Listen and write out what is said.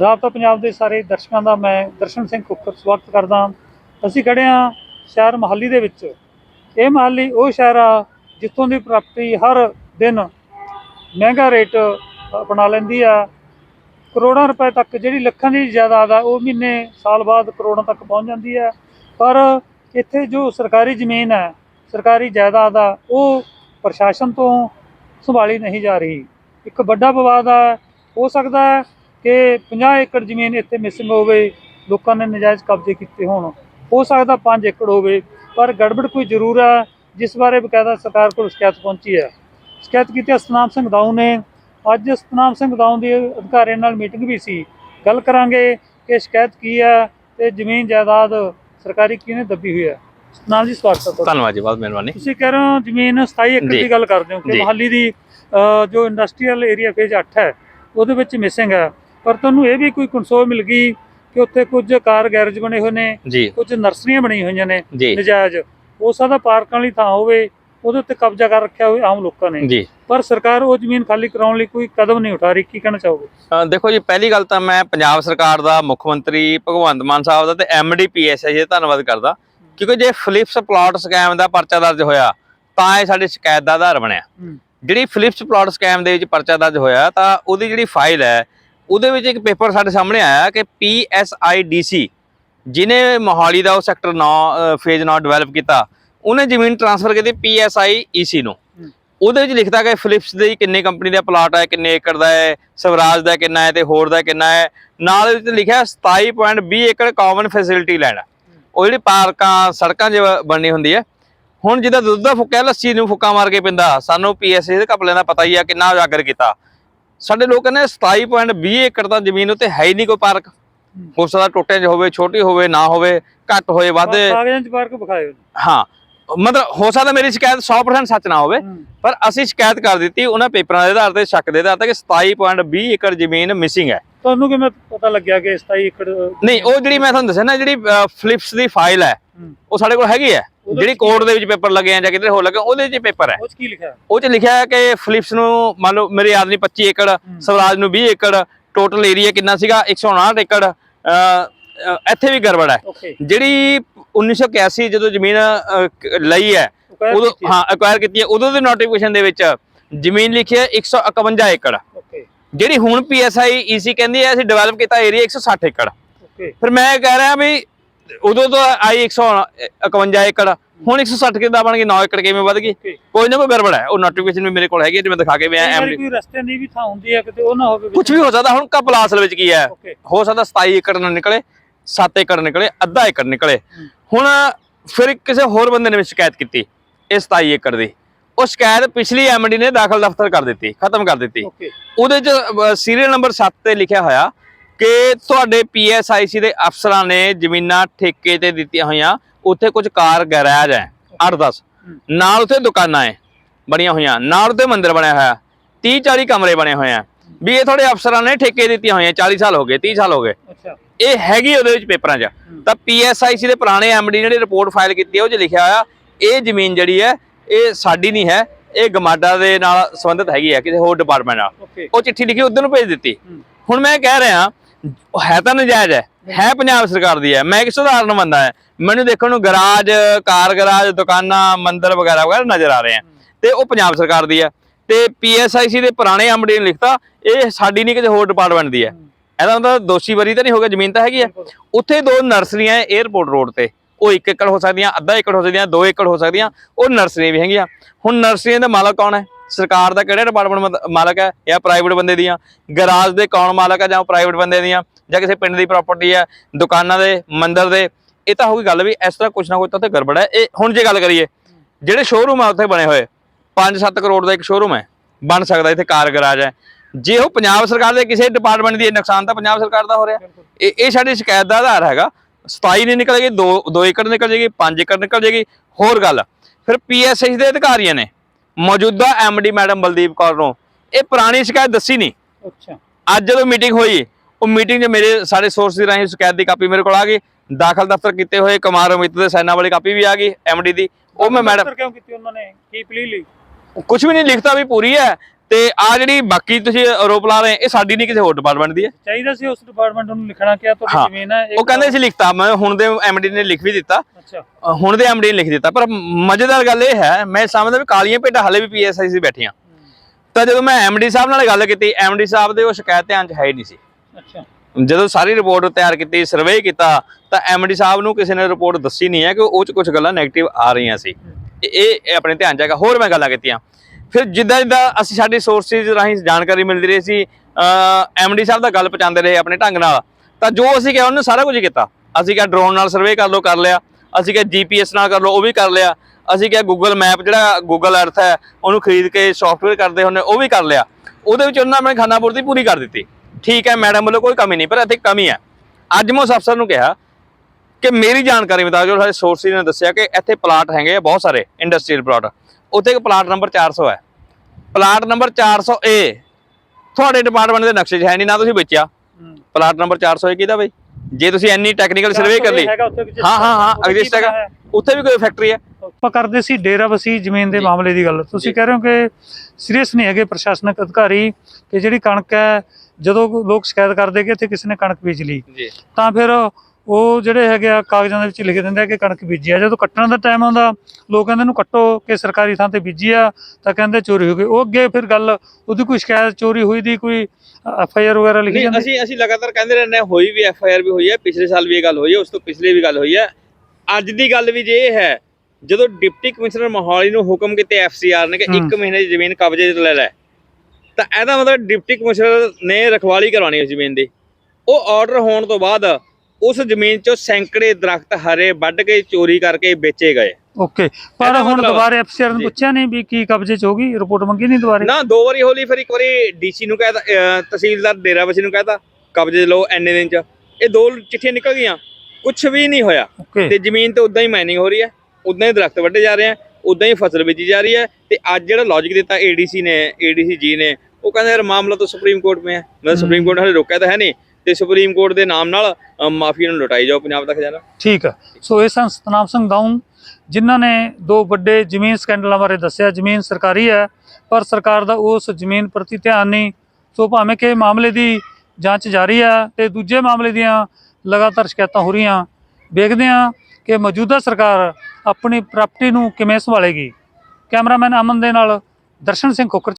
ਰਾਬਤਾ ਪੰਜਾਬ ਦੇ ਸਾਰੇ ਦਰਸ਼ਕਾਂ ਦਾ ਮੈਂ ਦਰਸ਼ਨ ਸਿੰਘ ਕੁੱਕਰ ਸਵਾਗਤ ਕਰਦਾ ਹਾਂ। ਅਸੀਂ ਖੜੇ ਹਾਂ ਸ਼ਹਿਰ ਮਹਾਲੀ ਦੇ ਵਿੱਚ। ਇਹ ਮਹਾਲੀ ਉਹ ਸ਼ਹਿਰ ਆ ਜਿੱਥੋਂ ਦੀ ਪ੍ਰਾਪਰਟੀ ਹਰ ਦਿਨ ਮਹਿੰਗਾ ਰੇਟ ਅਪਣਾ ਲੈਂਦੀ ਆ। ਕਰੋੜਾਂ ਰੁਪਏ ਤੱਕ ਜਿਹੜੀ ਲੱਖਾਂ ਦੀ ਜਾਇਦਾਦ ਆ ਉਹ ਮਹੀਨੇ ਸਾਲ ਬਾਅਦ ਕਰੋੜਾਂ ਤੱਕ ਪਹੁੰਚ ਜਾਂਦੀ ਹੈ ਪਰ ਇੱਥੇ ਜੋ ਸਰਕਾਰੀ ਜ਼ਮੀਨ ਹੈ, ਸਰਕਾਰੀ ਜਾਇਦਾਦ ਆ, ਉਹ ਪ੍ਰਸ਼ਾਸਨ ਤੋਂ ਸੰਭਾਲੀ ਨਹੀਂ ਜਾ ਰਹੀ। ਇੱਕ ਵੱਡਾ ਵਿਵਾਦ ਆ, ਹੋ ਸਕਦਾ ਹੈ ਕਿ 50 ਏਕੜ ਜ਼ਮੀਨ ਇੱਥੇ ਮਿਸਿੰਗ ਹੋਵੇ ਲੋਕਾਂ ਨੇ ਨਜਾਇਜ਼ ਕਬਜ਼ੇ ਕੀਤੇ ਹੋਣ। ਹੋ ਸਕਦਾ 5 ਏਕੜ ਹੋਵੇ ਪਰ ਗੜਬੜ ਕੋਈ ਜ਼ਰੂਰ ਹੈ ਜਿਸ ਬਾਰੇ ਬਕਾਇਦਾ ਸਰਕਾਰ ਕੋਲ ਸ਼ਿਕਾਇਤ ਪਹੁੰਚੀ ਹੈ। ਸ਼ਿਕਾਇਤ ਕੀਤੀ ਸਤਨਾਮ ਸਿੰਘ ਦਾਊ ਨੇ। ਅੱਜ ਸਤਨਾਮ ਸਿੰਘ ਦਾਊ ਦੀ ਅਧਿਕਾਰੀਆਂ ਨਾਲ ਮੀਟਿੰਗ ਵੀ ਸੀ। ਗੱਲ ਕਰਾਂਗੇ ਕਿ ਸ਼ਿਕਾਇਤ ਕੀ ਹੈ ਤੇ ਜ਼ਮੀਨ ਜਾਇਦਾਦ ਸਰਕਾਰੀ ਕਿਹਨੇ ਦੱਬੀ ਹੋਈ ਹੈ। ਸਤਨਾਮ ਜੀ ਸਵਾਗਤ ਹੈ ਧੰਨਵਾਦ ਜੀ ਬਹੁਤ ਮਿਹਰਬਾਨੀ। ਤੁਸੀਂ ਕਹਿ ਰਹੇ ਹੋ ਜ਼ਮੀਨ 27 ਏਕੜ। ਦੀ ਗੱਲ ਕਰਦੇ ਹੋ ਕਿ। ਮਹਾਲੀ ਦੀ ਜੋ ਇੰਡਸਟਰੀਅਲ ਏਰੀਆ ਫੇਜ਼ 8 ਹੈ ਉਹਦੇ ਵਿੱਚ ਮਿਸਿੰਗ ਹੈ। ਪਰ ਤੁਹਾਨੂੰ ਇਹ ਵੀ ਕੋਈ ਕਨਸੋਲ ਮਿਲ ਗਈ ਕਿ ਉੱਥੇ ਕੁਝ ਕਾਰ ਗੈਰੇਜ ਬਣੇ ਹੋਏ ਨੇ ਕੁਝ ਨਰਸਰੀਆਂ ਬਣੀਆਂ ਹੋਈਆਂ ਨੇ ਨਜਾਇਜ਼। ਹੋ ਸਕਦਾ ਪਾਰਕਾਂ ਲਈ ਥਾਂ ਹੋਵੇ ਉਹਦੇ ਉੱਤੇ ਕਬਜ਼ਾ ਕਰ ਰੱਖਿਆ ਹੋਵੇ ਆਮ ਲੋਕਾਂ ਨੇ। ਜੀ। ਪਰ ਸਰਕਾਰ ਉਹ ਜ਼ਮੀਨ ਖਾਲੀ ਕਰਾਉਣ ਲਈ ਕੋਈ ਕਦਮ ਨਹੀਂ ਉਠਾ ਰਹੀ ਕੀ ਕਹਿਣਾ ਚਾਹੋਗੇ? ਦੇਖੋ ਜੀ ਪਹਿਲੀ ਗੱਲ ਤਾਂ ਮੈਂ ਪੰਜਾਬ ਸਰਕਾਰ ਦਾ ਮੁੱਖ ਮੰਤਰੀ ਭਗਵੰਤ ਮਾਨ ਸਾਹਿਬ ਦਾ ਤੇ ਐਮਡੀਪੀਐਸ ਜੀ ਧੰਨਵਾਦ ਕਰਦਾ। ਕਿਉਂਕਿ ਜੇ ਫਲਿਪਸ ਪਲਾਟ ਸਕੈਮ ਦਾ ਪਰਚਾ ਦਰਜ ਹੋਇਆ ਤਾਂ ਇਹ ਸਾਡੀ ਸ਼ਿਕਾਇਤ ਦਾ ਆਧਾਰ ਬਣਿਆ। ਜਿਹੜੀ ਫਲਿਪਸ ਪਲਾਟ ਸਕੈਮ ਦੇ ਵਿੱਚ ਪਰਚਾ ਦਰਜ ਹੋਇਆ ਤਾਂ ਉਹਦੀ ਜਿਹੜੀ ਫਾਈਲ ਹੈ ਉਹਦੇ ਵਿੱਚ ਇੱਕ ਪੇਪਰ ਸਾਡੇ ਸਾਹਮਣੇ ਆਇਆ ਕਿ ਪੀਐਸਆਈਡੀਸੀ ਜਿਨੇ ਮੋਹਾਲੀ ਦਾ ਉਹ ਸੈਕਟਰ 9 ਫੇਜ਼ 9 ਡਿਵੈਲਪ ਕੀਤਾ ਉਹਨੇ ਜ਼ਮੀਨ ਟ੍ਰਾਂਸਫਰ ਕੀਤੀ ਪੀਐਸਆਈਈਸੀ ਨੂੰ। ਹੂੰ। ਉਹਦੇ ਵਿੱਚ ਲਿਖਦਾ ਕਿ ਫਿਲਿਪਸ ਦੀ ਕਿੰਨੇ ਕੰਪਨੀ ਦਾ ਪਲਾਟ ਹੈ ਕਿੰਨੇ ਏਕੜ ਦਾ ਹੈ ਸਵਰਾਜ ਦਾ ਕਿੰਨਾ ਹੈ ਤੇ ਹੋਰ ਦਾ ਕਿੰਨਾ ਹੈ। ਨਾਲ ਵਿੱਚ ਲਿਖਿਆ 27.20 ਏਕੜ ਕਾਮਨ ਫੈਸਿਲਿਟੀ ਲੈਂਡ ਉਹ ਜਿਹੜੀ ਪਾਰਕਾਂ ਸੜਕਾਂ 'ਚ ਬਣਨੀ ਹੁੰਦੀ ਹੈ ਹੁਣ ਜਿੱਦਾਂ ਦੁੱਧ ਦਾ ਫੁੱਕਿਆ ਲੱਸੀ ਨੂੰ ਫੁੱਕਾ ਮਾਰ ਕੇ ਪਿੰਦਾ। ਸਾਨੂੰ ਪੀਐਸਏ ਦੇ ਕਪਲਿਆਂ ਦਾ ਪਤਾ ਹੀ ਆ ਕਿੰਨਾ ਉਜਾਗਰ ਕੀਤਾ। ਸਾਡੇ ਲੋਕ ਕਹਿੰਦੇ 27.20 ਏਕੜ ਤਾਂ ਜ਼ਮੀਨ ਉੱਤੇ ਹੈ ਹੀ ਨਹੀਂ ਕੋਈ ਪਾਰਕ। ਹੋ। ਸਕਦਾ ਟੋਟਿਆਂ 'ਚ ਹੋਵੇ ਛੋਟੀ ਹੋਵੇ ਨਾ ਹੋਵੇ ਘੱਟ ਹੋਏ ਵੱਧ ਕਾਗਜ਼ਾਂ 'ਚ ਪਾਰਕ। ਹਾਂ। ਮਤਲਬ ਹੋ ਸਕਦਾ ਮੇਰੀ ਸ਼ਿਕਾਇਤ 100% ਸੱਚ ਨਾ ਹੋਵੇ। ਪਰ ਅਸੀਂ ਸ਼ਿਕਾਇਤ ਕਰ ਦਿੱਤੀ ਉਹਨਾਂ ਪੇਪਰਾਂ ਦੇ ਆਧਾਰ ਤੇ ਸ਼ੱਕ ਦੇ ਆਧਾਰ ਤੇ ਕਿ 27.20 ਏਕੜ ਜ਼ਮੀਨ ਮਿਸਿੰਗ ਹੈ ਤੁਹਾਨੂੰ ਕਿਵੇਂ ਪਤਾ ਲੱਗਿਆ ਕਿ 27 ਏਕੜ ਨਹੀਂ ਉਹ ਜਿਹੜੀ ਮੈਂ ਤੁਹਾਨੂੰ ਦੱਸਿਆ ਨਾ ਜਿਹੜੀ ਫਲਿਪਸ ਦੀ ਫਾਈਲ ਹੈ। ਉਹ ਸਾਡੇ ਕੋਲ ਹੈਗੀ ਹੈ ਜਿਹੜੀ ਕੋਰਟ ਦੇ ਵਿੱਚ ਪੇਪਰ ਲੱਗੇ ਆ ਜਾਂ ਕਿਤੇ ਹੋਰ ਲੱਗੇ ਉਹਦੇ 'ਚ ਪੇਪਰ ਹੈ ਉਹ 'ਚ ਕੀ ਲਿਖਿਆ ਹੈ? ਉਹ 'ਚ ਲਿਖਿਆ ਹੈ ਕਿ ਫਲਿਪਸ ਨੂੰ ਮੰਨ ਲਓ ਮੇਰੇ ਯਾਦ ਨਹੀਂ 25 ਏਕੜ ਸਵਰਾਜ ਨੂੰ 20 ਏਕੜ ਟੋਟਲ ਏਰੀਆ ਕਿੰਨਾ ਸੀਗਾ 159 ਏਕੜ ਇੱਥੇ ਵੀ ਗੜਬੜ ਹੈ। ਜਿਹੜੀ 1981 ਜਦੋਂ ਜ਼ਮੀਨ ਕ- ਲਈ ਹੈ ਉਦੋਂ ਹਾਂ। ਐਕਵਾਇਰ ਕੀਤੀ ਹੈ ਉਦੋਂ ਦੇ ਨੋਟੀਫਿਕੇਸ਼ਨ ਦੇ ਵਿੱਚ ਜ਼ਮੀਨ ਲਿਖੀ ਹੈ 151 ਏਕੜ। ਜਿਹੜੀ ਹੁਣ ਪੀਐਸਆਈ ਈਸੀ ਕਹਿੰਦੀ ਹੈ ਅਸੀਂ ਡਿਵੈਲਪ ਕੀਤਾ ਏਰੀਆ 160 ਏਕੜ। ਫਿਰ ਮੈਂ ਕਹਿ ਰਿਹਾ ਵੀ ਉਦੋਂ ਤਾਂ ਆਈ 151 ਏਕੜ ਹੁਣ 160 ਕਿੱਦਾਂ ਬਣ ਗਈ 9 ਏਕੜ ਕਿਵੇਂ ਵੱਧ ਗਈ? ਕੋਈ ਨਾ ਕੋਈ ਗੜਬੜ ਹੈ ਉਹ ਨੋਟੀਫਿਕੇਸ਼ਨ ਵੀ ਮੇਰੇ ਕੋਲ ਹੈਗੀ ਤੇ ਮੈਂ ਦਿਖਾ ਕੇ ਵਾਰੀ ਐਮਡੀ ਕੋਈ ਰਸਤੇ ਦੀ ਵੀ ਥਾਂ ਹੁੰਦੀ ਹੈ ਕਿਤੇ ਉਹ ਨਾ ਹੋਵੇ ਕੁਝ ਵੀ ਹੋ ਸਕਦਾ ਹੁਣ ਅਸਲ ਵਿੱਚ ਕੀ ਹੈ? ਹੋ ਸਕਦਾ 27 ਏਕੜ ਨਾ ਨਿਕਲੇ 7 ਏਕੜ ਨਿਕਲੇ ਅੱਧਾ ਏਕੜ ਨਿਕਲੇ। ਹੁਣ ਫਿਰ ਕਿਸੇ ਹੋਰ ਬੰਦੇ ਨੇ ਵੀ ਸ਼ਿਕਾਇਤ ਕੀਤੀ ਇਹ 27 ਏਕੜ ਦੀ। ਉਹ ਸ਼ਿਕਾਇਤ ਪਿਛਲੀ ਐਮਡੀ ਨੇ ਦਾਖਲ ਦਫ਼ਤਰ ਕਰ ਦਿੱਤੀ ਖਤਮ ਕਰ ਦਿੱਤੀ। ਉਹਦੇ ਚ ਸੀਰੀਅਲ ਨੰਬਰ 7 ਤੇ ਲਿਖਿਆ ਹੋਇਆ ਕਿ ਤੁਹਾਡੇ ਪੀਐਸਆਈਸੀ ਦੇ ਅਫਸਰਾਂ ਨੇ ਜ਼ਮੀਨਾਂ ਠੇਕੇ ਤੇ ਦਿੱਤੀਆਂ ਹੋਈਆਂ ਉੱਥੇ ਕੁਝ ਕਾਰ ਗੈਰਾਜ ਹੈ 8-10 ਹੂੰ। ਨਾਲ ਉੱਥੇ ਦੁਕਾਨਾਂ ਹੈ ਬਣੀਆਂ ਹੋਈਆਂ। ਨਾਲ ਉੱਥੇ ਮੰਦਿਰ ਬਣਿਆ ਹੋਇਆ 30-40 ਕਮਰੇ ਬਣੇ ਹੋਏ ਆ। ਵੀ ਇਹ ਤੁਹਾਡੇ ਅਫਸਰਾਂ ਨੇ ਠੇਕੇ ਦਿੱਤੀਆਂ ਹੋਈਆਂ 40 ਸਾਲ ਹੋ ਗਏ 30 ਸਾਲ ਹੋ ਗਏ। ਅੱਛਾ। ਇਹ ਹੈਗੀ ਉਹਦੇ ਵਿੱਚ ਪੇਪਰਾਂ 'ਚ। ਤਾਂ ਪੀਐਸਆਈਸੀ ਦੇ ਪੁਰਾਣੇ ਐਮਡੀ ਨੇ ਜਿਹੜੀ ਰਿਪੋਰਟ ਫਾਈਲ ਕੀਤੀ ਹੈ ਉਹ 'ਚ ਲਿਖਿਆ ਹੋਇਆ ਇਹ ਜ਼ਮੀਨ ਜਿਹੜੀ ਹੈ ਇਹ ਸਾਡੀ ਨਹੀਂ ਹੈ ਇਹ ਗਮਾਡਾ ਦੇ ਨਾਲ ਸੰਬੰਧਿਤ ਹੈਗੀ ਹੈ ਕਿਸੇ ਹੋਰ ਡਿਪਾਰਟਮੈਂਟ ਨਾਲ। ਉਹ ਚਿੱਠੀ ਲਿਖੀ ਉਧਰ ਨੂੰ ਭੇਜ ਦਿੱਤੀ। ਹੁਣ ਮੈਂ ਕਹਿ ਰਿਹਾ ਹੈ ਤਾਂ ਨਜਾਇਜ਼ ਹੈ ਹੈ ਪੰਜਾਬ ਸਰਕਾਰ ਦੀ ਹੈ। ਮੈਂ ਇੱਕ ਸਧਾਰਨ ਬੰਦਾ ਹੈ। ਮੈਨੂੰ ਦੇਖਣ ਨੂੰ ਗਰਾਜ ਕਾਰ ਗਰਾਜ ਦੁਕਾਨਾਂ ਮੰਦਰ ਵਗੈਰਾ ਵਗੈਰਾ ਨਜ਼ਰ ਆ ਰਹੇ ਆ। ਤੇ ਉਹ ਪੰਜਾਬ ਸਰਕਾਰ ਦੀ ਹੈ। ਤੇ ਪੀਐਸਆਈਸੀ ਦੇ ਪੁਰਾਣੇ ਐਮਡੀ ਨੇ ਲਿਖਤਾ ਇਹ ਸਾਡੀ ਨਹੀਂ ਕਿਸੇ ਹੋਰ ਡਿਪਾਰਟਮੈਂਟ ਦੀ ਹੈ। ਹੂੰ। ਇਹਦਾ ਮਤਲਬ ਦੋਸ਼ੀ ਬਰੀ ਤਾਂ ਨਹੀਂ ਹੋ ਗਿਆ ਜ਼ਮੀਨ ਤਾਂ ਹੈਗੀ ਹੈ ਬਿਲਕੁਲ। ਉੱਥੇ ਦੋ ਨਰਸਰੀਆਂ ਹੈ 에어ਪੋਰਟ ਰੋਡ ਤੇ। ਉਹ 1 ਏਕੜ ਹੋ ਸਕਦੀਆਂ ਅੱਧਾ ਏਕੜ ਹੋ ਸਕਦੀਆਂ 2 ਏਕੜ ਹੋ ਸਕਦੀਆਂ ਉਹ ਨਰਸਰੀਆਂ ਵੀ ਹੈਗੀਆਂ। ਹੁਣ ਨਰਸਰੀਆਂ ਦਾ ਮਾਲਕ ਕੌਣ ਹੈ ਸਰਕਾਰ ਦਾ ਕਿਹੜਾ ਡਿਪਾਰਟਮੈਂਟ ਮਾਲਕ ਹੈ ਜਾਂ ਪ੍ਰਾਈਵੇਟ ਬੰਦੇ ਦੀਆਂ? ਗਰਾਜ ਦੇ ਕੌਣ ਮਾਲਕ ਹੈ ਜਾਂ ਪ੍ਰਾਈਵੇਟ ਬੰਦੇ ਦੀਆਂ? ਜਾਂ ਕਿਸੇ ਪਿੰਡ ਦੀ ਪ੍ਰਾਪਰਟੀ ਹੈ ਦੁਕਾਨਾਂ ਦੇ ਮੰਦਰ ਦੇ? ਇਹ ਤਾਂ ਹੋਊਗੀ ਗੱਲ ਵੀ ਇਸ ਤਰ੍ਹਾਂ ਕੁਛ ਨਾ ਕੁਛ ਤਾਂ ਉੱਥੇ ਗੜਬੜ ਹੈ ਇਹ ਹੁਣ ਜੇ ਗੱਲ ਕਰੀਏ ਜਿਹੜੇ ਸ਼ੋਰੂਮ ਆ ਉੱਥੇ ਬਣੇ ਹੋਏ 5-7 ਕਰੋੜ ਦਾ ਇੱਕ ਸ਼ੋਰੂਮ ਹੈ ਬਣ ਸਕਦਾ ਇੱਥੇ ਕਾਰ ਗਰਾਜ ਹੈ ਜੇ ਉਹ ਪੰਜਾਬ ਸਰਕਾਰ ਦੇ ਕਿਸੇ ਡਿਪਾਰਟਮੈਂਟ ਦੀ ਨੁਕਸਾਨ ਤਾਂ ਪੰਜਾਬ ਸਰਕਾਰ ਦਾ ਹੋ ਰਿਹਾ। ਇਹ ਇਹ ਸਾਡੀ ਸ਼ਿਕਾਇਤ ਦਾ ਆਧਾਰ ਹੈਗਾ। 27 ਨਹੀਂ ਨਿਕਲੇਗੀ 2 2 ਏਕੜ ਨਿਕਲ ਜਾਏਗੀ 5 ਏਕੜ ਨਿਕਲ ਜਾਏਗੀ ਹੋਰ ਗੱਲ ਫਿਰ ਪੀਐਸਐਸ ਦੇ ਅਧਿਕਾਰੀਆਂ ਨੇ ਮੌਜੂਦਾ ਐਮਡੀ ਮੈਡਮ ਬਲਦੀਪ ਕੌਰ ਨੂੰ ਇਹ ਪੁਰਾਣੀ ਸ਼ਿਕਾਇਤ ਦੱਸੀ ਨਹੀਂ। ਅੱਛਾ। ਅੱਜ ਜਦੋਂ ਮੀਟਿੰਗ ਹੋਈ ਉਹ ਮੀਟਿੰਗ 'ਚ ਮੇਰੇ ਸਾਰੇ ਸੋਰਸ ਦੀ ਰਾਹੀਂ ਸ਼ਿਕਾਇਤ ਦੀ ਕਾਪੀ ਮੇਰੇ ਕੋਲ ਆ ਗਈ। ਦਾਖਲ ਦਫ਼ਤਰ ਕੀਤੇ ਹੋਏ ਕੁਮਾਰ ਅਮਿਤ ਦੇ ਸਾਈਨਾਂ ਵਾਲੀ ਕਾਪੀ ਵੀ ਆ ਗਈ ਐਮਡੀ ਦੀ। ਉਹ ਮੈਂ ਮੈਡਮ ਕਿਉਂ ਕੀਤੀ ਉਹਨਾਂ ਨੇ? ਕੀ ਪਲੀ ਲਈ? ਕੁਝ ਵੀ ਨਹੀਂ ਲਿਖਤਾ ਵੀ ਪੂਰੀ ਹੈ। ਤੇ ਆ ਜਿਹੜੀ ਬਾਕੀ ਤੁਸੀਂ ਆਰੋਪ ਲਾ ਰਹੇ ਇਹ ਸਾਡੀ ਨਹੀਂ ਕਿਸੇ ਹੋਰ ਡਿਪਾਰਟਮੈਂਟ ਦੀ ਹੈ। ਚਾਹੀਦਾ ਸੀ ਉਸ ਡਿਪਾਰਟਮੈਂਟ ਨੂੰ ਲਿਖਣਾ ਕਿ ਆ। ਤੁਹਾਡੀ ਜ਼ਮੀਨ ਹੈ ਉਹ ਕਹਿੰਦੇ ਸੀ ਲਿਖਤਾ ਮੈਂ ਹੁਣ ਦੇ ਐਮਡੀ ਨੇ ਲਿਖ ਵੀ ਦਿੱਤਾ। ਅੱਛਾ। ਹੁਣ ਦੇ ਐਮਡੀ ਨੇ ਲਿਖ ਦਿੱਤਾ ਪਰ ਮਜ਼ੇਦਾਰ ਗੱਲ ਇਹ ਹੈ ਮੈਂ ਸਮਝਦਾ ਵੀ ਕਾਲੀਆਂ ਭੇਡਾਂ ਹਲੇ ਵੀ ਪੀਐਸਆਈ ਸੀ ਬੈਠੀਆਂ। ਤਾਂ ਜਦੋਂ ਮੈਂ ਐਮਡੀ ਸਾਹਿਬ ਨਾਲ ਗੱਲ ਕੀਤੀ ਐਮਡੀ ਸਾਹਿਬ ਦੇ ਉਹ ਸ਼ਿਕਾਇਤ ਧਿਆਨ 'ਚ ਹੈ ਹੀ ਨਹੀਂ ਸੀ। ਅੱਛਾ। ਜਦੋਂ ਸਾਰੀ ਰਿਪੋਰਟ ਤਿਆਰ ਕੀਤੀ ਸਰਵੇ ਕੀਤਾ ਤਾਂ ਐਮਡੀ ਸਾਹਿਬ ਨੂੰ ਕਿਸੇ ਨੇ ਰਿਪੋਰਟ ਦੱਸੀ ਨਹੀਂ ਹੈ ਕਿ ਉਹ 'ਚ ਕੁਝ ਗੱਲਾਂ 네ਗੇਟਿਵ ਆ ਰਹੀਆਂ ਸੀ। ਇਹ- ਆਪਣੇ ਧਿਆਨ 'ਚ ਹੈਗਾ। ਹੋਰ ਮੈਂ ਗੱਲਾਂ ਕੀਤੀਆਂ। ਫਿਰ ਜਿੱਦਾਂ ਜਿੱਦਾਂ ਅਸੀਂ ਸਾਡੀ ਸੋਰਸਿਸ ਰਾਹੀਂ ਜਾਣਕਾਰੀ ਮਿਲਦੀ ਰਹੀ ਸੀ ਐਮਡੀ ਸਾਹਿਬ ਦਾ ਗੱਲ ਪਹੁੰਚਾਉਂਦੇ ਰਹੇ ਆਪਣੇ ਢੰਗ ਨਾਲ, ਤਾਂ ਜੋ ਅਸੀਂ ਕਿਹਾ ਉਹਨੇ ਸਾਰਾ ਕੁਝ ਕੀਤਾ। ਅਸੀਂ ਕਿਹਾ ਡਰੋਨ ਨਾਲ ਸਰਵੇ ਕਰ ਲਓ, ਕਰ ਲਿਆ। ਅਸੀਂ ਕਿਹਾ ਜੀਪੀਐਸ ਨਾਲ ਕਰ ਲਓ, ਉਹ ਵੀ ਕਰ ਲਿਆ। ਅਸੀਂ ਕਿਹਾ ਗੂਗਲ ਮੈਪ ਜਿਹੜਾ ਗੂਗਲ ਅਰਥ ਹੈ, ਉਹਨੂੰ ਖਰੀਦ ਕੇ ਸੌਫਟਵੇਅਰ ਕਰਦੇ ਹੁੰਦੇ, ਉਹ ਵੀ ਕਰ ਲਿਆ। ਉਹਦੇ ਵਿੱਚ ਉਹਨਾਂ ਆਪਣੇ ਖਾਨਾ ਪੂਰਤੀ ਪੂਰੀ ਕਰ ਦਿੱਤੀ। ਠੀਕ ਹੈ ਮੈਡਮ ਵੱਲੋਂ ਕੋਈ ਕਮੀ ਨਹੀਂ, ਪਰ ਇੱਥੇ ਕਮੀ ਹੈ। ਅੱਜ ਮੈਂ ਉਸ ਅਫਸਰ ਨੂੰ ਕਿਹਾ ਕਿ ਮੇਰੀ ਜਾਣਕਾਰੀ ਮੁਤਾਬਕ, ਜੋ ਸਾਡੇ ਸੋਰਸਿਸ ਨੇ ਦੱਸਿਆ ਕਿ ਇੱਥੇ ਪਲਾਟ ਹੈਗੇ ਆ, ਬਹੁਤ ਸਾਰੇ ਇੰਡਸਟਰੀਅਲ ਪਲਾਟ ਉੱਥੇ ਇੱਕ ਪਲਾਟ ਨੰਬਰ 400 ਹੈ। ਪਲਾਟ ਨੰਬਰ 400 ਏ ਤੁਹਾਡੇ ਡਿਪਾਰਟਮੈਂਟ ਦੇ ਨਕਸ਼ੇ 'ਚ ਹੈ ਨਹੀਂ ਨਾ ਤੁਸੀਂ ਵੇਚਿਆ। ਪਲਾਟ ਨੰਬਰ 400 ਏ ਕਿਹਦਾ ਬਈ ਜੇ ਤੁਸੀਂ ਇੰਨੀ ਟੈਕਨੀਕਲ ਸਰਵੇ ਕਰ ਲਈ ਹਾਂ ਹਾਂ ਹਾਂ ਐਗਜ਼ਿਸਟ ਹੈਗਾ? ਉੱਥੇ ਵੀ ਕੋਈ ਫੈਕਟਰੀ ਹੈ ਆਪਾਂ ਕਰਦੇ ਸੀ ਡੇਰਾ ਵਸੀ ਜ਼ਮੀਨ ਦੇ। ਮਾਮਲੇ ਦੀ ਗੱਲ ਤੁਸੀਂ। ਕਹਿ ਰਹੇ ਹੋ ਕਿ ਸੀਰੀਅਸ ਨਹੀਂ ਹੈਗੇ ਪ੍ਰਸ਼ਾਸਨਿਕ ਅਧਿਕਾਰੀ ਕਿ ਜਿਹੜੀ ਕਣਕ ਹੈ ਜਦੋਂ ਲੋਕ ਸ਼ਿਕਾਇਤ ਕਰਦੇ ਕਿ ਇੱਥੇ ਕਿਸੇ ਨੇ ਕਣਕ ਬੀਜ ਲਈ ਤਾਂ ਫਿਰ ਉਹ ਜਿਹੜੇ ਹੈਗੇ ਆ ਕਾਗਜ਼ਾਂ ਦੇ ਵਿੱਚ ਲਿਖ ਦਿੰਦੇ ਆ ਕਿ ਕਣਕ ਬੀਜੀ ਆ। ਜਦੋਂ ਕੱਟਣ ਦਾ ਟਾਈਮ ਆਉਂਦਾ ਲੋਕ ਕਹਿੰਦੇ ਨੂੰ ਕੱਟੋ ਕਿ ਸਰਕਾਰੀ ਥਾਂ ਤੇ ਬੀਜੀ ਆ ਤਾਂ ਕਹਿੰਦੇ ਚੋਰੀ ਹੋ ਗਈ। ਉਹ ਅੱਗੇ ਫਿਰ ਗੱਲ ਉਹਦੀ ਕੋਈ ਸ਼ਿਕਾਇਤ ਚੋਰੀ ਹੋਈ ਦੀ ਕੋਈ ਐਫ ਆਈ ਆਰ ਵਗੈਰਾ ਲਿਖੀ ਜਾਂਦੀ? ਅਸੀਂ ਅਸੀਂ ਲਗਾਤਾਰ ਕਹਿੰਦੇ ਰਹਿੰਦੇ ਹੋਈ ਵੀ ਐਫ ਆਈ ਆਰ ਵੀ ਹੋਈ ਹੈ ਪਿਛਲੇ ਸਾਲ ਵੀ ਇਹ ਗੱਲ ਹੋਈ ਹੈ ਉਸ ਤੋਂ ਪਿਛਲੇ ਵੀ ਗੱਲ ਹੋਈ ਹੈ। ਅੱਜ ਦੀ ਗੱਲ ਵੀ ਜੇ ਇਹ ਹੈ ਜਦੋਂ ਡਿਪਟੀ ਕਮਿਸ਼ਨਰ ਮੋਹਾਲੀ ਨੂੰ ਹੁਕਮ ਕੀਤੇ ਐਫ ਸੀ ਆਰ ਨੇ ਕਿ ਹੂੰ। 1 ਮਹੀਨੇ ਦੀ ਜ਼ਮੀਨ ਕਬਜ਼ੇ 'ਚ ਲੈ ਲੈ ਤਾਂ ਇਹਦਾ ਮਤਲਬ ਡਿਪਟੀ ਕਮਿਸ਼ਨਰ ਨੇ ਰਖਵਾਲੀ ਕਰਵਾਉਣੀ ਉਸ ਜ਼ਮੀਨ ਦੀ। ਉਹ ਆਰਡਰ ਹੋਣ ਤੋਂ ਬਾਅਦ ਉਸ ਜ਼ਮੀਨ ਚੋਂ ਸੈਂਕੜੇ ਦਰਖਤ ਹਰੇ ਵੱਢ ਕੇ ਚੋਰੀ ਕਰਕੇ ਵੇਚੇ ਗਏ। ਓਕੇ ਪਰ ਹੁਣ ਮਤਲਬ- ਦੁਬਾਰਾ ਨੂੰ ਪੁੱਛਿਆ ਨਹੀਂ ਵੀ ਕੀ ਕਬਜ਼ੇ ਚ ਹੋਗੀ ਰਿਪੋਰਟ ਮੰਗੀ ਨਹੀਂ ਦੁਬਾਰੇ? ਨਾ ਦੋ ਵਾਰੀ ਹੋਲੀ ਫਿਰ ਇੱਕ ਡੀਸੀ ਨੂੰ ਕਹਿਤਾ ਅਹ, ਤਹਿਸੀਲਦਾਰ ਡੇਰਾਬਸੀ ਨੂੰ ਕਹਿਤਾ ਕਬਜ਼ੇ ਲਓ ਐਨੇ ਦਿਨ ਚ। ਇਹ ਦੋ ਚਿੱਠੀਆਂ ਨਿਕਲ ਗਈਆਂ ਕੁਛ ਵੀ ਨਹੀਂ ਹੋਇਆ। ਤੇ ਜ਼ਮੀਨ ਤੇ ਉਦਾਂ ਹੀ ਮਾਈਨਿੰਗ ਹੋ ਰਹੀ ਹੈ ਉਦਾਂ ਹੀ ਦਰਖਤ ਵੱਢੇ ਜਾ ਰਹੇ ਆ ਉਦਾਂ ਹੀ ਫਸਲ ਬੀਜੀ ਜਾ ਰਹੀ ਹੈ ਤੇ ਅੱਜ ਜਿਹੜਾ ਲੌਜੀਕ ਦਿੱਤਾ ਏਡੀਸੀ ਨੇ ਏਡੀਸੀ ਜੀ ਨੇ ਉਹ ਕਹਿੰਦੇ ਯਾਰ ਮਾਮਲਾ ਤਾਂ ਸੁਪਰੀਮ ਕੋਰਟ ਮੇ ਹੈ। ਮੈਂ ਸੁਪਰੀਮ ਕੋਰਟ ਹਲੇ ਰੋਕਿਆ ਤਾਂ ਹੈ ਨਹੀਂ। ਤੇ ਸੁਪਰੀਮ ਕੋਰਟ ਦੇ ਨਾਮ ਨਾਲ ਮਾਫੀਆ ਨੂੰ ਲੁਟਾਈ ਜਾਓ ਪੰਜਾਬ ਦਾ ਖਜ਼ਾਨਾ। ਠੀਕ ਹੈ ਸੋ ਇਹ ਸਨ ਸਤਨਾਮ ਸਿੰਘ ਦਾਊਂ ਜਿਨ੍ਹਾਂ ਨੇ ਦੋ ਵੱਡੇ ਜ਼ਮੀਨ ਸਕੈਂਡਲਾਂ ਬਾਰੇ ਦੱਸਿਆ। ਜ਼ਮੀਨ ਸਰਕਾਰੀ ਹੈ, ਪਰ ਸਰਕਾਰ ਦਾ ਉਸ ਜ਼ਮੀਨ ਪ੍ਰਤੀ ਧਿਆਨ ਨਹੀਂ। ਸੋ ਭਾਵੇਂ ਕਿ ਮਾਮਲੇ ਦੀ ਜਾਂਚ ਜਾਰੀ ਹੈ ਤੇ ਦੂਜੇ ਮਾਮਲੇ ਦੀਆਂ ਲਗਾਤਾਰ ਸ਼ਿਕਾਇਤਾਂ ਹੋ ਰਹੀਆਂ, ਵੇਖਦੇ ਹਾਂ ਕਿ ਮੌਜੂਦਾ ਸਰਕਾਰ ਆਪਣੀ ਪ੍ਰਾਪਰਟੀ ਨੂੰ ਕਿਵੇਂ ਸੰਭਾਲੇਗੀ। ਕੈਮਰਾਮੈਨ ਅਮਨ ਦੇ ਨਾਲ ਦਰਸ਼ਨ ਸਿੰਘ ਖੋਖਰ